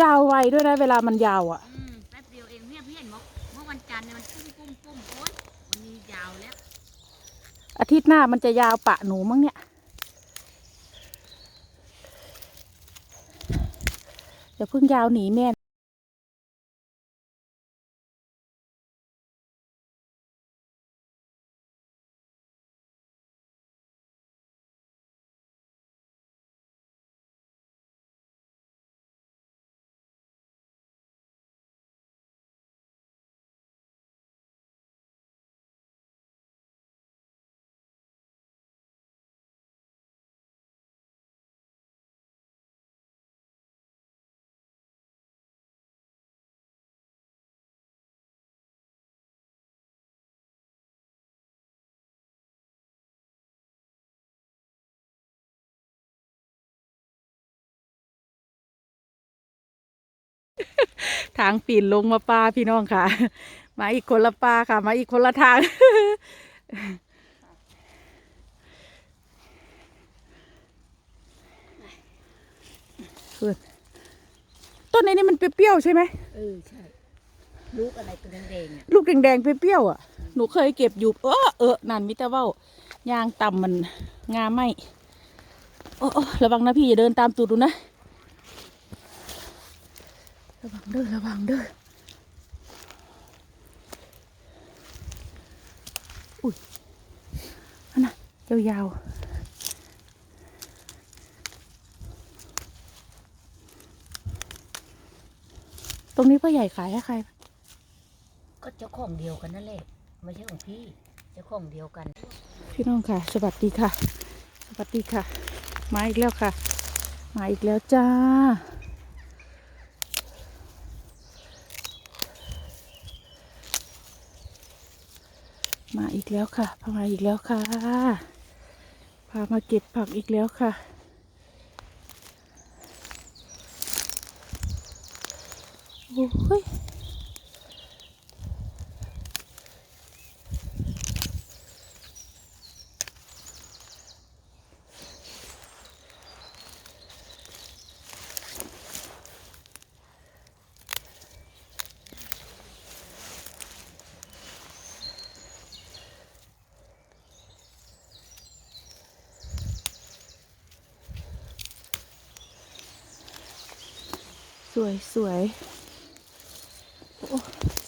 ยาวไวด้วยนะเวลามันยาวอะ อืมแป๊บเดียวเองเนี่ยพี่เห็นบอกเมื่อวันจันทร์เนี่ยมันปุ้มปุ้มปุ้มโอ๊ยวันนี้ยาวแล้วอาทิตย์หน้ามันจะยาวปะหนูมั้งเนี่ยอย่าเพิ่งยาวหนีแม่ ทางปีนลงมาปลาพี่น้องค่ะ มาอีกคนละปลาค่ะ มาอีกคนละทางเพื่อนต้นนี้นี่มันเปรี้ยวๆใช่ไหมเออใช่ ลูกอะไรตัวแดงๆเนี่ยลูกแดงๆเปรี้ยวๆอะ หนูเคยเก็บอยู่ เออเออนั่นมิตรเว้ายางต่ำมันงาไหมโอ้โอ้ระวังนะพี่อย่าเดินตามตูดดูนะ ระวังเด้อระวังเด้ออุ้ยอันน่ะยาวๆตรงนี้พ่อใหญ่ขายให้ใคร ก็เจ้าของเดียวกันนั่นแหละไม่ใช่ของพี่เจ้าของเดียวกัน พี่น้องค่ะ สวัสดีค่ะ สวัสดีค่ะ มาอีกแล้วค่ะ มาอีกแล้วจ้า มาอีกแล้วค่ะ พามาอีกแล้วค่ะ พามาเก็บผักอีกแล้วค่ะ โอ้ย วยสวยโอ้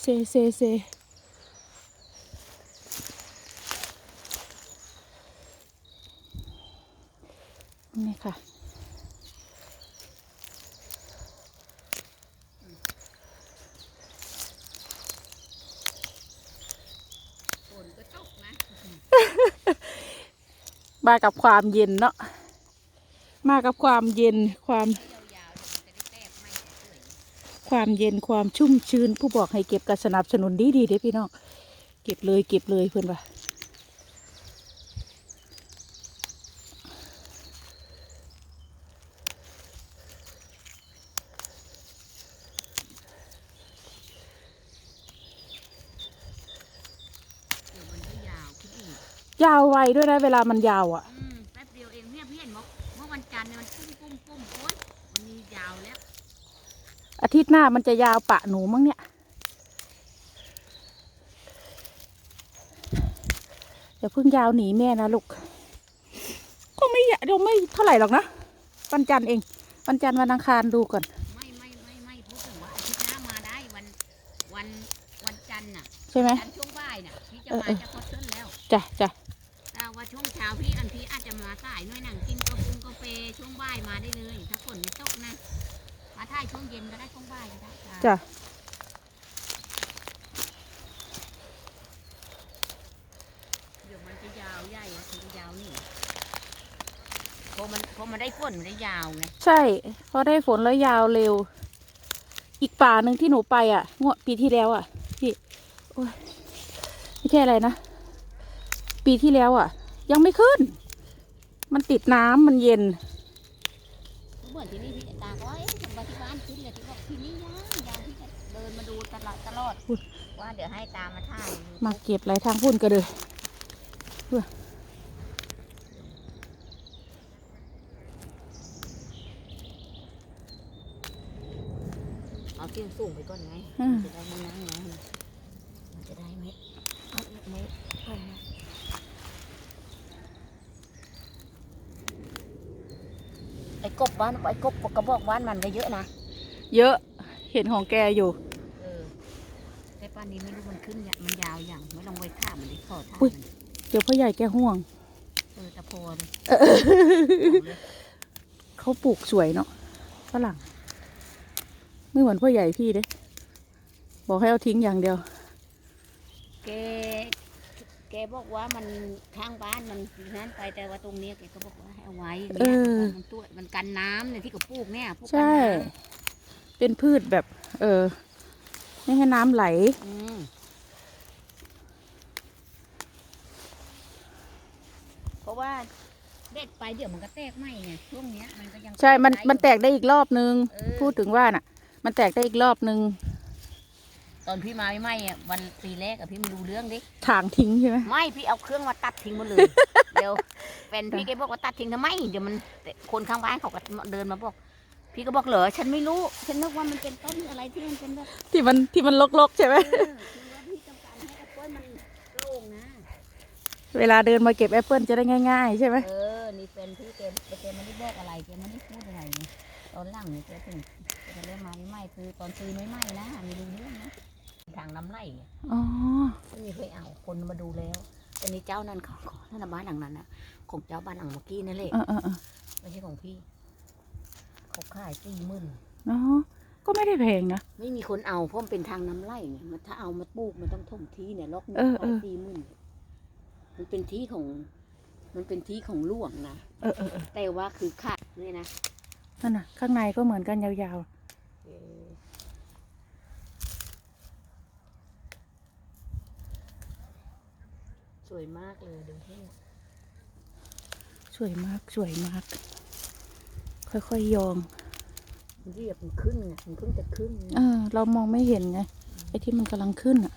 เซเซเซนี่ค่ะฝนก็ตกนะมากับความเย็นเนาะ มากับความเย็นความ ความเย็นความชุ่มชื้น ผู้บอกให้เก็บก็สนับสนุนดีดีๆเด้อพี่น้องเก็บเลยเก็บเลยเพื่อนว่าเดี๋ยวมันก็ยาวขึ้นอีกยาวไวด้วยนะเวลามันยาวอะอื อาทิตย์หน้ามันจะยาวปะหนูมั้งเนี่ยอย่าเพิ่งยาวหนีแม่นะลูก ก็ไม่อยากเราไม่เท่าไหร่หรอกนะ วันจันทร์เอง วันจันทร์วันอังคารดูก่อน ไม่ไม่ไม่ไม่พูดถึงว่าอาทิตย์หน้ามาได้วันวันวันจันทร์น่ะใช่ไหมจันทร์ช่วงบ่ายน่ะพี่จะเออมาเออจะพอเชิญแล้วจ้ะจ้ะแต่ว่าช่วงเช้าพี่อันพี่อาจจะมาสายหน่อยหนังกินกาแฟกาแฟช่วงบ่ายมาได้เลย ถ้าฝนไม่ตกนะ มาถ่ายช่วงเย็นก็ได้ช่วงบ่ายก็ได้จ้ะเดี๋ยวมันจะยาวใหญ่อะมันจะยาวนี่พอมันพอมันได้ฝนมันได้ยาวไงใช่พอได้ฝนแล้วยาวเร็ว อีกป่าหนึ่งที่หนูไปอะงวดปีที่แล้วอะพี่โอ้ยไม่ใช่อะไรนะ ปีที่แล้วอะ ยังไม่ขึ้น มันติดน้ำมันเย็นเหมือนที่นี่พี่ เดี๋ยวให้ตามมาถ่ายมาเก็บไหลทางพุ่นก็เลยเพื่อที่สูงไปก่อนไงอืมจะได้ไม่นั่งนะมันจะได้ไหมเอาอีกไหมเอานะไอ้กบบ้านไอ้กบกระบอกบ้านมันก็เยอะนะ เยอะเห็นของแกอยู่ อท่าอุ๊ยมันเดี๋ยวพ่อใหญ่แกห่วงเออตะโพนเขาปลูกสวยเนาะฝรั่งไม่เหมือนพ่อใหญ่พี่เด้บอกให้เอาทิ้งอย่างเดียว แก แกบอกว่ามันข้างบ้านมันนั้นไปแต่ว่าตรงเนี้ยแกก็บอกว่าให้เอาไว้อย่างเอเงี้ยอมันตัวมันกันน้ำเนี่ยที่เขาปลูกเนี่ยพวกกันใช่น้เป็นพืชแบบ เออไม่ให้น้ำไหลำอืมเพ ราะว่าเด็ดไปเดี๋ยวมันก็แตกไหมไงช่วงเนี้ยมันก็ยังใช่ มันได้อยู่มันแตกได้อีกรอบนึง เออพูดถึงว่าน่ะ มันแตกได้อีกรอบนึง ตอนพี่มาไม่ไหมอะวันปีแรกอะพี่ไม่รู้เรื่องดิถางทิ้งใช่ไหม ไม่พี่เอาเครื่องมาตัดทิ้งหมดเลย เดี๋ยวแฟนพี่แกบอกว่าตัดทิ้งทำไมเดี๋ยวมันคนข้างบ้านเขาก็เดินมาบอก พี่ก็บอกเหรอฉันไม่รู้ ฉันนึกว่ามันเป็นต้นอะไรที่มันเป็นแบบที่มัน ที่มันลกๆใช่ไหม เออคือว่าพี่ต้องการให้แอปเปิ้ลมันโล่งนะ เวลาเดินมาเก็บแอปเปิลจะได้ง่าย ๆ ใช่ไหมเออ นี่เป็นพี่แกแกไม่ได้บอกอะไรแกไม่ได้พูดอะไรตอนหลังเนี่ยแกถึงจะเริ่มมาไม่ไหมคือตอนซื้อไม่ไหมนะม่รู้เรื่องนะทางน้ำไร่ไงอ๋อไม่มีใครเอาคนมาดูแล้วแต่นี่เจ้านั้นเขาเขานั่นบ้านหลังนั้นนะของเจ้าบ้านหลังเมื่อกี้นั่นแหละเออเออไม่ใช่ของพี่เขาขายสี่หมื่นเนาะก็ไม่ได้แพงนะ ไม่มีคนเอาเพราะมันเป็นทางน้ำไร่ไงมันถ้าเอามาปลูกมันต้องถมที่เนี่ยล็อกเออขาเอยอสี่หมื่น มันเป็นที่ของ มันเป็นที่ของหลวงนะเออเออเออแต่ว่าคือขาดนี่นะนั่นน่ะ ข้างในก็เหมือนกันยาวเออสวยมากเลยดูที่ๆ สวยมากสวยมาก ค่อยๆโยงมันเรียบมันขึ้นไงมันเพิ่งจะขึ้นเออเรามองไม่เห็นไงไอ้ที่มันกำลังขึ้นอะ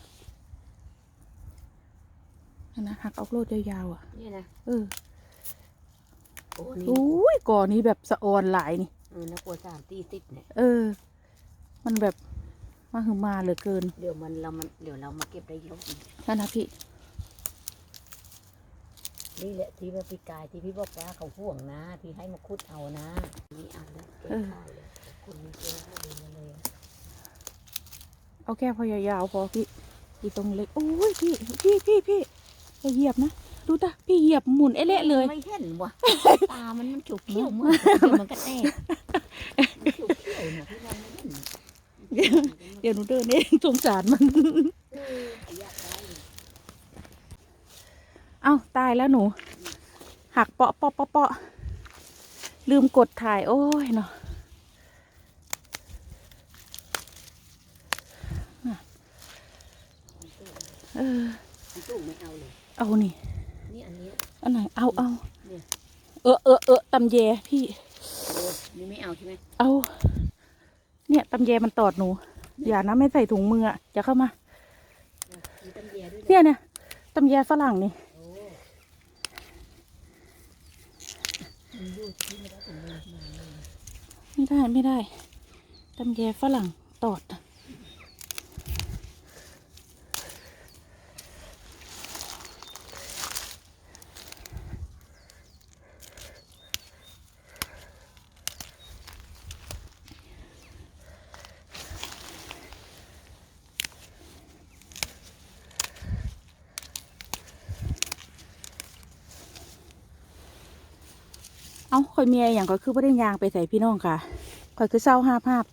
นั่นนะหักเอาโลดยาวๆอะ นี่นะเออโอ้นี่อุ้ยก่อนี้แบบสะออนหลายนี่เออนักกลัวสามตีสิบเนี่ยเออ มันแบบมาหือมาเหลือเกิน เดี๋ยวมันเรามันเดี๋ยวเรามาเก็บได้เยอะอีกนั่นนะพี่นี่แหละที่ว่าพี่กายที่พี่บอกว่าเขาห่วงนะ ที่ให้มาคุดเอานะนี่เอาแล้วเก็บเออขายเลยคุณมีเจอให้ดูมาเลยเอาแค่พอยาวๆพอพี่อีตรงเล็กโอ้ยพี่พี่พี่พี่ อย่าเหยียบนะ ดูตาพี่เหยียบหมุนเอเละเลย ไม่เห็นว่ะตามันมันเขียวเขียวๆเหมือนเดี๋ยวมันก็แตกมันเขียวเขียวๆเนี่ยพี่มองไม่เห็นเดี๋ยวหนูเดินเองสงสารมันเอออยากได้อยู่เอ้าตายแล้วหนู หักเปาะเปาะเปาะเปาะลืมกดถ่าย โอ้ยเนาะน่ะเอออันตู้ไม่เอาเลย เอานี่นี่อันนี้อันไหนเอาเอาเนี่ยเออเออเออตำแยพี่โอ้นี่ไม่เอาใช่ไหมเอา เนี่ยตำแยมันตอดหนู อย่านะไม่ใส่ถุงมืออะอย่าเข้ามามีตำเยด้วยนะเนี่ยเนี่ยตำแยฝรั่งนี่โอ้มันอยู่ที่ไม่ได้ถึงมือมาเลยไม่ได้ไม่ได้ตำแยฝรั่งตอด เอ้าคอยเมียอย่างก็คือไม่ได้ยางไปใส่พี่น้องค่ะคอยคือเศร้าห้าภาพ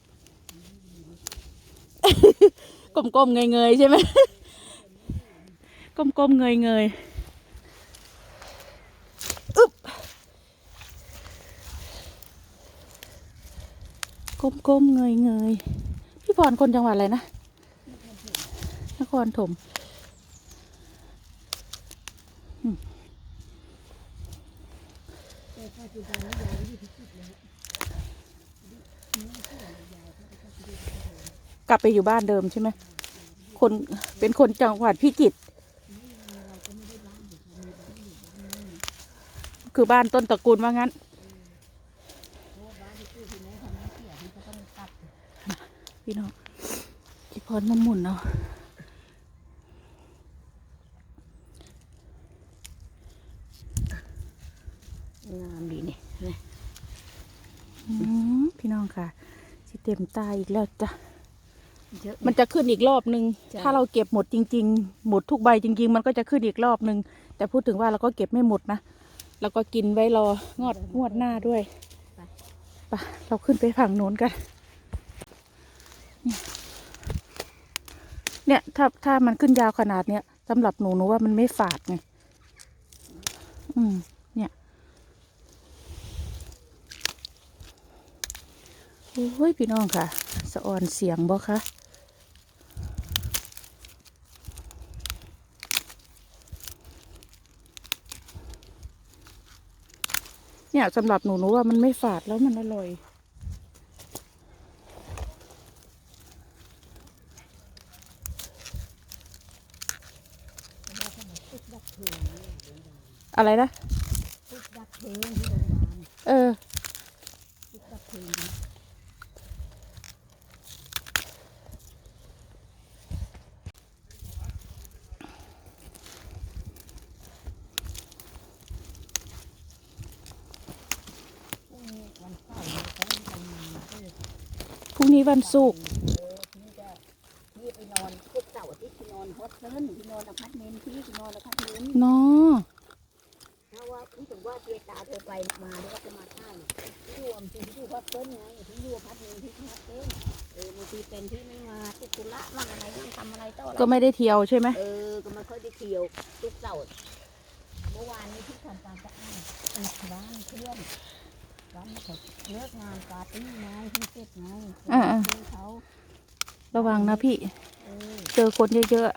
กลมๆเงยๆใช่ไหมกลมๆเงยๆอึ๊บกลมๆเงยๆพี่พรคนจังหวัดอะไรนะนครถมอืม กลับไปอยู่บ้านเดิมใช่ไหมคนเป็นคนจังหวัดพิจิตรคือบ้านต้นตระกูลว่างั้นพี่น้องที่พรมาหมุนเอางามดีนี่เห็นไหม อืมพี่น้ องค่ะสิเต็มตาอีกแล้วจ้ะเยอะมันจะขึ้นอีกรอบนึงใช่ถ้าเราเก็บหมดจริง ๆ หมดทุกใบจริง ๆ มันก็จะขึ้นอีกรอบนึง แต่พูดถึงว่าเราก็เก็บไม่หมดนะเราก็กินไว้รองอดงวดหน้าด้วยไปเราขึ้นไปฝั่งโน้นกัน เนี่ยถ้าถ้ามันขึ้นยาวขนาดเนี้ยสำหรับหนูหนูว่ามันไม่ฝาดไงอืม เนี่ย โอ้ยพี่น้องค่ะ สะออนเสียงบ่คะเนี่ยสำหรับหนูหนูว่ามันไม่ฝาดแล้วมันอร่อย อะไรนะ ทุกดับเพลิงที่โรงพยาบาล เออ ทุกดับเพลิงนะพรุ่งนี้วันเสาร์เนี่ยเขาทำงานก็เลย พรุ่ง นี้วันศุกร์เออพี่จะพี่ไปนอนทุกเสาร์อาทิตย์พี่นอนโฮสเทลพี่นอนอพาร์ตเมนต์พี่พี่นอนอพาร์ตเมนต์เนาะถ้าว่าพี่ถึงว่าเจตาเธอไปมาหรือว่าจะมาใต้พี่รวมที่พี่อยู่โฮสเทลไงพี่อยู่อพาร์ตเมนต์พี่ที่โฮสเทลเออบางทีเป็นที่ไม่มาติดธุระมั่งอะไรมั่งทำอะไรต่ออะไรก็ไม่ได้เที่ยวใช่ไหมเออก็ไม่ค่อยได้เที่ยวทุกเสาร์เมื่อวานนี้ที่ทำความสะอาดเออบ้านเพื่อน บ้านเขาเลิกงานปาร์ตี้ไงที่เสร็จไงเพื่อนเขาระวังนะพี่ เออเจอคนเยอะ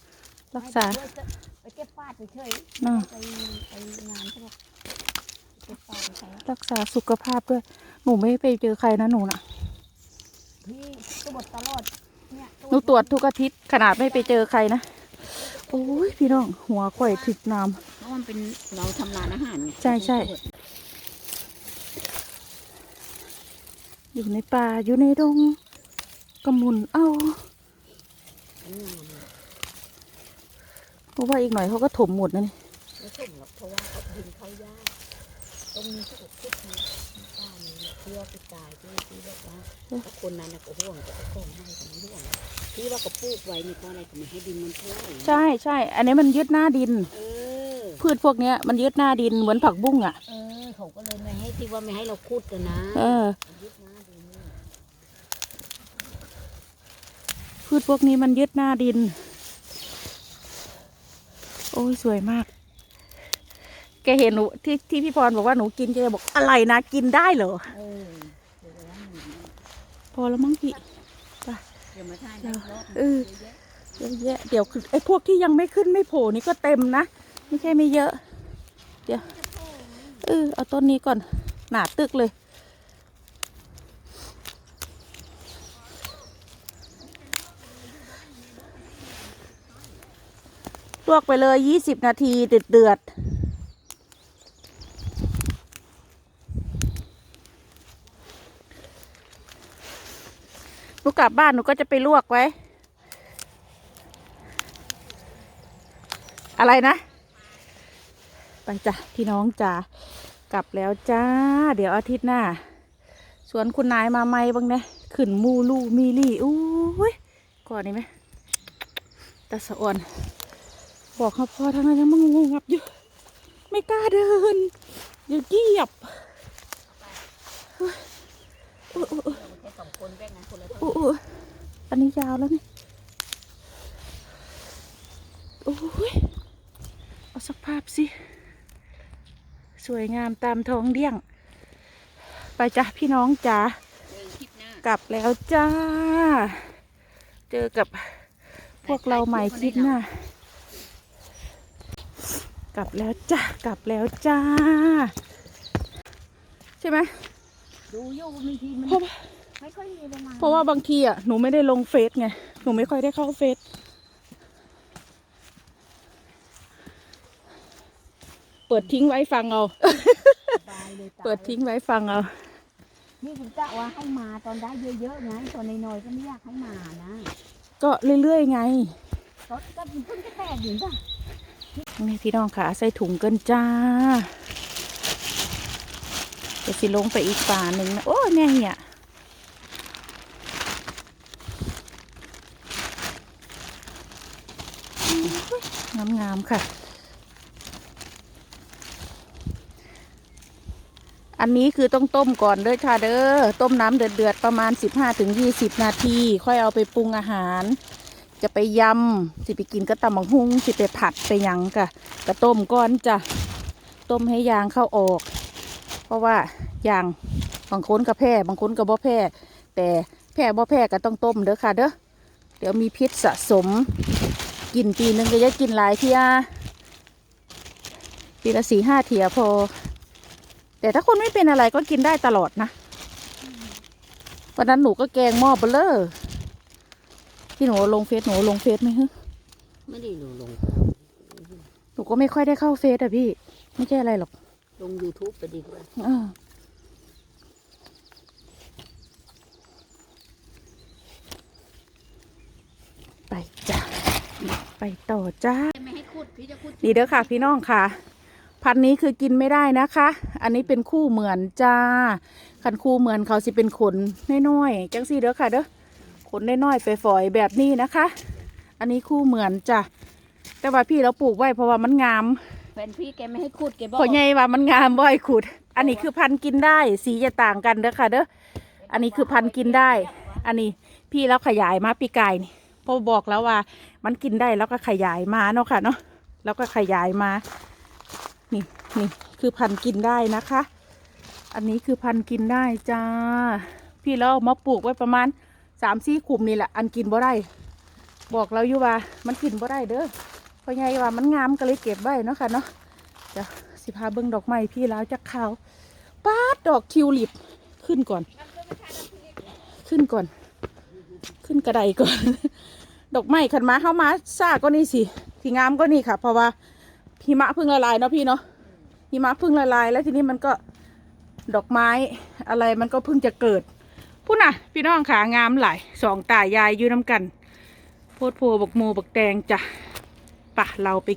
ๆ รักษาไปเก็บฟาดเฉยเนาะๆไปไปงานเขาบอกเก็บฟาดใช่รักษาสุขภาพด้วย หนูไม่ไปเจอใครนะหนูนะพี่ตรวจตลอดเนี่ยหนูตรวจทุกอาทิตย์ขนาดไม่ไปเจอใครนะ โอ้ยพี่น้อง หัวข่อยถึกน้ เพราะมันเป็นเราทำร้านอาหารไงใช่ใช่ำ อยู่ในป่าอยู่ในดงกระมุนเอาอืมเพราะว่าอีกหน่อยเขาก็ถมหมดนะนี่ไม่ถึงหรอกเพราะว่าเขาดินเขายากตรงนี้ที่อกคิดนะบ้านนี้เพื่อไปตายที่ที่แบบว่าถ้าคนนั้นน่ะก็ห่วงจะเอาของให้ก็ไม่ห่วงที่ว่าก็ปลูกไว้นี่เพราะอะไรก็ไม่ให้ดินมันท่วมใช่ใช่อันนี้มันยึดหน้าดินเออพืชพวกเนี้ยมันยึดหน้าดินเหมือนผักบุ้งอะเออเขาก็เลยไม่ให้ที่ว่าไม่ให้เราขุดกันนะเออ ยึดหน้าดิน พืชพวกนี้มันยึดหน้าดิน โอ้ยสวยมาก แกเห็นหนูที่ที่พี่พรบอกว่าหนูกินแกบอกอะไรนะกินได้เหรออพอแล้วมั้งพี่เดี๋ยวมาทานกันรอบเออเยอะแยะเดี๋ยวคือไอ้พวกที่ยังไม่ขึ้นไม่โผล่นี่ก็เต็มนะ ไม่ใช่ไม่เยอะ เดี๋ยวเออเอาต้นนี้ก่อนหนาตึกเลย ลวกไปเลยยี่สิบนาทีเดือดเดือดหนูกลับบ้านหนูก็จะไปลวกไว้ อะไรนะ ไปจ้ะพี่น้องจ้ากลับแล้วจ้า เดี๋ยวอาทิตย์หน้า สวนคุณนายมาไหมบ้างเนี่ยขึ้นมูลูมีลี่อุ้ยก่อนนี่ไหมตาสะอ่อน บอกเขาพอทางนั้นยังมังงงับอยู่ ไม่กล้าเดินเดี๋ยวเหยียบโอ้โอ้สองคนแบ่งงานคนละท่อนอู้อันนี้ยาวแล้วนี่ โอ้ย เอาสักภาพสิ สวยงามตามท้องเดี่ยง ไปจ้ะพี่น้องจ้าเจอคลิปหน้ากลับแล้วจ้า เจอกับพวกเราใหม่คลิปหน้า กลับแล้วจ้ากลับแล้วจ้า ใช่ไหมดูโยกบางทีมันเพราะว่าไม่ค่อยมีประมาณเพราะว่าบางทีอะหนูไม่ได้ลงเฟซไงหนูไม่ค่อยได้เข้าเฟซเปิดทิ้งไว้ฟังเอาสบายเลยตายเปิดทิ้งไว้ฟังเอา นี่ผมกะว่าให้มาตอนได้เยอะๆไงตอนน้อยๆก็ไม่อยากให้มานะกก็เรื่อยๆไง รถก็เพิ่งจะแตกอยู่ป่ะ นี่พี่น้องค่ะใส่ถุงกันจ้าจะสิลงไปอีกป่าหนึ่งนะโอ้ยแม่ยเหี้ยงามงามค่ะ อันนี้คือต้องต้มก่อนเด้อค่ะเด้อ ต้มน้ำเดือดๆ ประมาณ 15-20 นาที ค่อยเอาไปปรุงอาหาร จะไปยำสิไปกินก็ตำบักฮุ้งสิไปผัดไปยังกะกะต้มก่อนจะต้มให้ยางเข้าออก เพราะว่ายางบางคนก็แพ้บางคนก็บ่แพ้แต่แพ้บ่แพ้ก็ต้องต้มเด้อค่ะเด้อเดี๋ยวมีพิษสะสม กินปีนึงก็จะกินหลายเที่ยปีละสี่ห้าเที่ยพอ แต่ถ้าคนไม่เป็นอะไรก็กินได้ตลอดนะวันนั้นหนูก็แกงหม้อเบลเลอร์ ที่หนูลงเฟซหนูลงเฟซไหมฮะไม่ได้ลงลงหนูก็ไม่ค่อยได้เข้าเฟซอะพี่ ไม่ใช่อะไรหรอก ลง YouTube ไปดีกว่าเออไปจ้ะไปต่อจ้าไม่ให้ขุดพี่จะขุดนี่เด้อค่ะ พี่น้องค่ะ พันธุ์นี้คือกินไม่ได้นะคะ อันนี้เป็นคู่เหมือนจ้าคันคู่เหมือนเขาสิเป็นขนน้อยๆจังสี่เด้อค่ะเด้อข นน้อยๆฝอยๆแบบนี้นะคะ อันนี้คู่เหมือนจ้ะแต่ว่าพี่เราปลูกไว้เพราะว่ามันงามแฟนพี่แกไม่ให้ขุดแกบอกพอใหญ่ว่ามันงามบ่อยขุด อันนี้คือพันธุ์กินได้ สีจะต่างกันเด้อค่ะเด้ออันนี้คือพันธุ์กินได้ อันนี้พี่แล้วขยายมาปีกายนี่พอบอกแล้วว่า มันกินได้แล้วก็ขยายมาเนาะค่ะเนาะแล้วก็ขยายมา นี่นี่คือพันธุ์กินได้นะคะ อันนี้คือพันธุ์กินได้จ้า พี่แล้วเอามาปลูกไว้ประมาณ สามสี่ขุมนี่แหละอันกินบ่ได้ บอกเราอยู่ว่ามันกินบ่ได้เด้อเพราะไงว่ามันงามก็เลยเก็บไว้เนาะค่ะเนาะเดี๋ยวสิพาเบิ้งดอกไม้พี่แล้วจะขาวป้าดดอกทิวลิปขึ้นก่อน ขึ้นก่อน ขึ้นกระไดก่อน ดอกไม้ขันมาเข้ามาซ่าก็นี่สิสีงามก็นี่ค่ะ เพราะว่าหิมะพิ่งละลายเนาะพี่เนาะหิมะพิ่งละลาย แล้วทีนี้มันก็ดอกไม้อะไรมันก็พิ่งจะเกิด พูดนะพี่น้องขางามหลายสองตายายอยู่น้ำกัน โพดโพบักโมบักแดงจ้ะปะเราไป